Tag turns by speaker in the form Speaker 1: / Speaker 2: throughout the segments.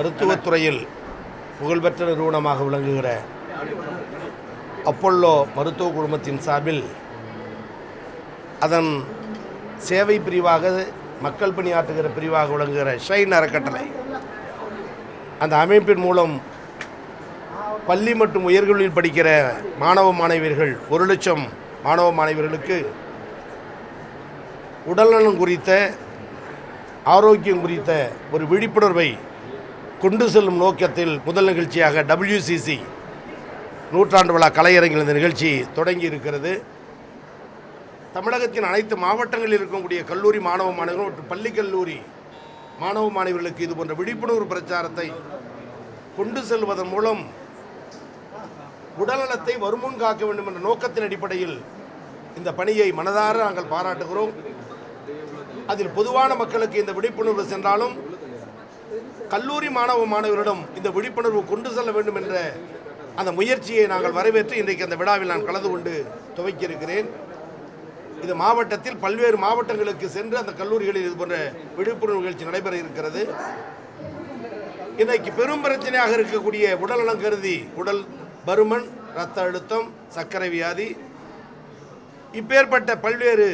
Speaker 1: மருத்துவத்துறையில் புகழ்பெற்ற நிறுவனமாக விளங்குகிற அப்போல்லோ மருத்துவ குழுமத்தின் சார்பில் அதன் சேவை பிரிவாக மக்கள் பணியாற்றுகிற பிரிவாக விளங்குகிற ஷைன் அறக்கட்டளை அந்த அமைப்பின் மூலம் பள்ளி மற்றும் உயர்கல்வியில் படிக்கிற மாணவ மாணவியர்கள் ஒரு லட்சம் மாணவ மாணவியர்களுக்கு உடல்நலம் குறித்த ஆரோக்கியம் குறித்த ஒரு விழிப்புணர்வை கொண்டு செல்லும் நோக்கத்தில் முதல் நிகழ்ச்சியாக டபிள்யூசிசி நூற்றாண்டு விழா கலையரங்கில் இந்த நிகழ்ச்சி தொடங்கி இருக்கிறது தமிழகத்தின் அனைத்து மாவட்டங்களில் இருக்கக்கூடிய கல்லூரி மாணவ மாணவர்கள் மற்றும் பள்ளி கல்லூரி மாணவ மாணவிகளுக்கு இது போன்ற விழிப்புணர்வு பிரச்சாரத்தை கொண்டு செல்வதன் மூலம் உடல்நலத்தை வருமுன் காக்க வேண்டும் என்ற நோக்கத்தின் அடிப்படையில் இந்த பணியை மனதார நாங்கள் பாராட்டுகிறோம். அதில் பொதுவான மக்களுக்கு இந்த விழிப்புணர்வு சென்றாலும் கல்லூரி மாணவ மாணவரிடம் இந்த விழிப்புணர்வு கொண்டு செல்ல வேண்டும் என்ற அந்த முயற்சியை நாங்கள் வரவேற்று இன்றைக்கு அந்த விழாவில் நான் கலந்து கொண்டு துவக்கியிருக்கிறேன். இது மாவட்டத்தில் பல்வேறு மாவட்டங்களுக்கு சென்று அந்த கல்லூரிகளில் இது போன்ற விழிப்புணர்வு நிகழ்ச்சி நடைபெற இருக்கிறது. இன்றைக்கு பெரும் பிரச்சனையாக இருக்கக்கூடிய உடல்நலம் கருதி உடல் பருமன் இரத்த அழுத்தம் சர்க்கரை வியாதி இப்பேற்பட்ட பல்வேறு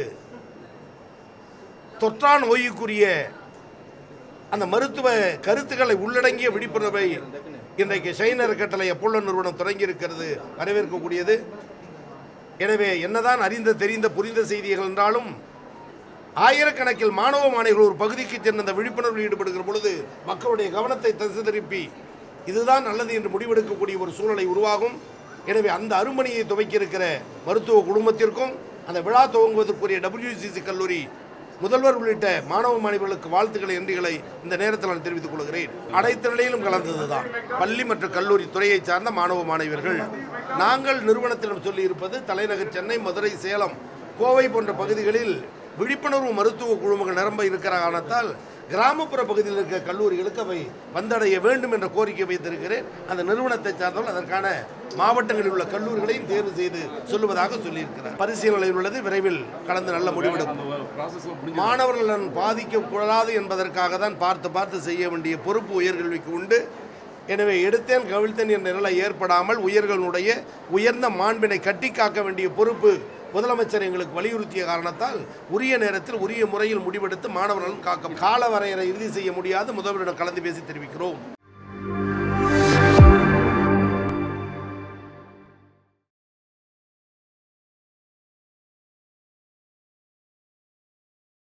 Speaker 1: தொற்றா நோய்க்குரிய அந்த மருத்துவ கருத்துக்களை உள்ளடங்கிய விழிப்புணர்வை இன்றைக்கு ஷைன் அறக்கட்டளை அப்போலோ நிறுவனம் தொடங்கி இருக்கிறது வரவேற்கக்கூடியது. எனவே என்னதான் அறிந்த தெரிந்த புரிந்த செய்திகள் என்றாலும் ஆயிரக்கணக்கில் மாணவ மாணவிகள் ஒரு பகுதிக்கு சென்று அந்த விழிப்புணர்வில் ஈடுபடுகிற பொழுது மக்களுடைய கவனத்தை தசை திருப்பி இதுதான் நல்லது என்று முடிவெடுக்கக்கூடிய ஒரு சூழலை உருவாகும். எனவே அந்த அருமணியை துவக்கி இருக்கிற மருத்துவ குடும்பத்திற்கும் அந்த விழா துவங்குவதற்குரிய டபிள்யூசிசி கல்லூரி முதல்வர் உள்ளிட்ட மாணவ மாணவிகளுக்கு வாழ்த்துக்களை நன்றிகளை இந்த நேரத்தில் நான் தெரிவித்துக் கொள்கிறேன். அனைத்து நிலையிலும் கலந்ததுதான். பள்ளி மற்றும் கல்லூரி துறையை சார்ந்த மாணவ மாணவியர்கள். நாங்கள் நிறுவனத்திடம் சொல்லி இருப்பது தலைநகர் சென்னை மதுரை சேலம் கோவை போன்ற பகுதிகளில் விழிப்புணர்வு மருத்துவ குழுமங்கள் நிரம்ப இருக்கிற காரணத்தால் கிராமப்புற பகுதியில் இருக்க கல்லூரிகளுக்கு அவை வந்தடைய வேண்டும் என்ற கோரிக்கை வைத்திருக்கிறேன். அந்த நிறுவனத்தை சார்ந்தவர்கள் அதற்கான மாவட்டங்களில் உள்ள கல்லூரிகளையும் தேர்வு செய்து சொல்லுவதாக சொல்லியிருக்கிறார். பரிசீலனையில் உள்ளது. விரைவில் கலந்து நல்ல முடிவெடுக்கும். மாணவர்கள் நலன் பாதிக்கக்கூடாது என்பதற்காக தான் பார்த்து பார்த்து செய்ய வேண்டிய பொறுப்பு உயர்கல்விக்கு உண்டு. எனவே எடுத்தேன் கவிழ்த்தேன் என்ற நிலை ஏற்படாமல் உயர்களுடைய உயர்ந்த மாண்பினை கட்டி காக்க வேண்டிய பொறுப்பு முதலமைச்சர் எங்களுக்கு வலியுறுத்திய காரணத்தால் உரிய நேரத்தில் உரிய முறையில் முடிவெடுத்து மாணவர்களும் காக்க கால வரையறை இறுதி செய்ய முடியாது. முதல்வரிடம் கலந்து பேசி தெரிவிக்கிறோம்.